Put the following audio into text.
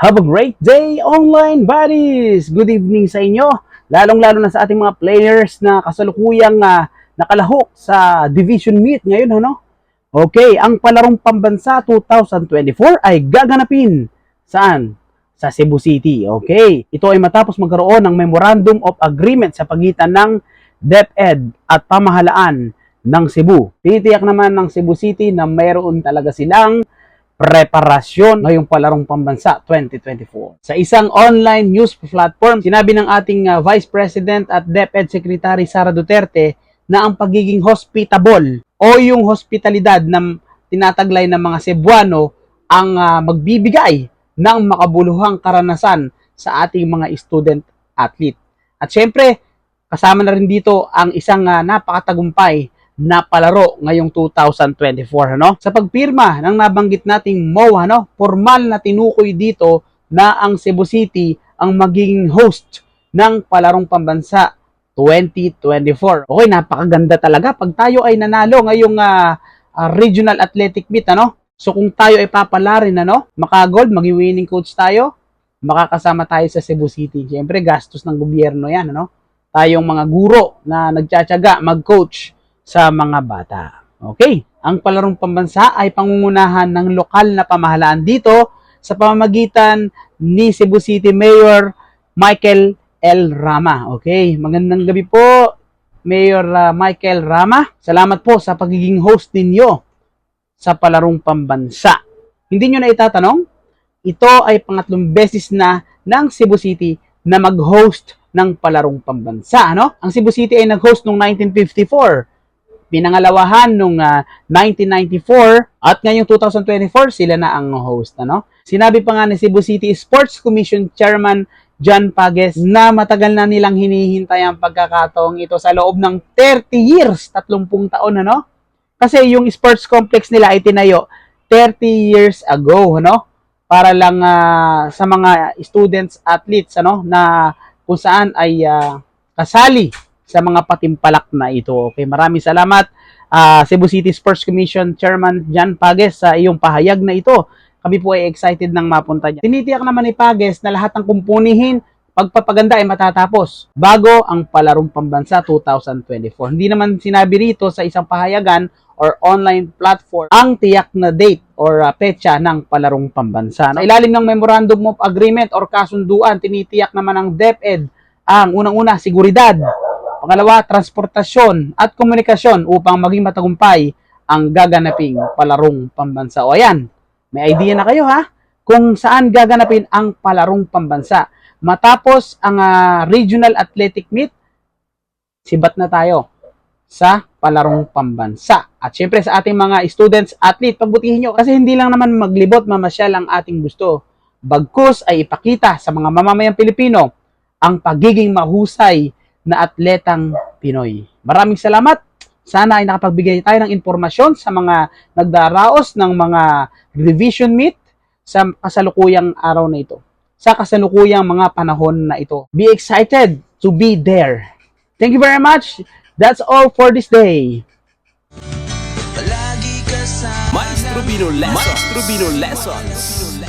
Have a great day, online buddies! Good evening sa inyo, lalong-lalo na sa ating mga players na kasalukuyang ah, nakalahok sa division meet ngayon, ano? Okay, ang palarong pambansa 2024 ay gaganapin saan? Sa Cebu City. Okay, ito ay matapos magkaroon ng Memorandum of Agreement sa pagitan ng DepEd at pamahalaan ng Cebu. Titiyak naman ng Cebu City na mayroon talaga silang preparasyon ngayong palarong pambansa 2024. Sa isang online news platform, sinabi ng ating uh, Vice President at DepEd Secretary Sara Duterte na ang pagiging hospitable o yung hospitalidad na tinataglay ng mga Cebuano ang uh, magbibigay ng makabuluhang karanasan sa ating mga student athlete. At syempre, kasama na rin dito ang isang uh, napakatagumpay na palaro ngayong 2024 ano? Sa pagpirma ng nabanggit nating MOA ano? Formal na tinukoy dito na ang Cebu City ang magiging host ng palarong pambansa 2024 okay napakaganda talaga. Pag tayo ay nanalo ngayong ah, ah, regional athletic meet ano? So kung tayo ay papalarin ano? Maka-gold maging winning coach tayo makakasama tayo sa Cebu City. Siyempre gastos ng gobyerno yan ano? Tayong mga guro na nagtsatsaga mag-coach sa mga bata. Okay, ang palarong pambansa ay pangungunahan ng lokal na pamahalaan dito sa pamamagitan ni Cebu City Mayor Michael L. Rama. Okay, magandang gabi po Mayor uh, Michael Rama. Salamat po sa pagiging host ninyo sa palarong pambansa. Hindi nyo na itatanong, ito ay pangatlong beses na ng Cebu City na mag-host ng palarong pambansa. Ano? Ang Cebu City ay nag-host noong 1954 pinangalawahan nung uh, 1994 at ngayong 2024 sila na ang host ano? Sinabi pa nga ni Cebu City Sports Commission Chairman John Pages na matagal na nilang hinihintay ang pagkakataong ito sa loob ng 30 years 30 taon ano? Kasi yung sports complex nila ay tinayo 30 years ago ano? Para lang uh, sa mga students athletes ano? Na kung saan ay uh, kasali sa mga patimpalak na ito. Okay, maraming salamat uh, Cebu City Sports Commission Chairman Jan Pages sa iyong pahayag na ito. Kami po ay excited nang mapunta niya. Tinitiyak naman ni Pages na lahat ng kumpunihin pagpapaganda ay matatapos bago ang palarong pambansa 2024. Hindi naman sinabi rito sa isang pahayagan or online platform ang tiyak na date or uh, petsa ng palarong pambansa. Sa ilalim ng Memorandum of Agreement or kasunduan, tinitiyak naman ng DepEd ang unang-una seguridad, Pangalawa, transportasyon at komunikasyon upang maging matagumpay ang gaganaping palarong pambansa. O ayan, may idea na kayo ha kung saan gaganapin ang palarong pambansa. Matapos ang uh, regional athletic meet, sibat na tayo sa palarong pambansa. At syempre sa ating mga students, athlete, pagbutihin nyo kasi hindi lang naman maglibot, mamasyal ang ating gusto. Bagkus ay ipakita sa mga mamamayang Pilipino ang pagiging mahusay na atletang Pinoy. Maraming salamat. Sana ay nakapagbigay tayo ng impormasyon sa mga nagdaraos ng mga revision meet sa kasalukuyang araw na ito. Sa kasalukuyang mga panahon na ito. Be excited to be there. Thank you very much. That's all for this day. Maestro Bino Lessons. Maestro Bino Lessons.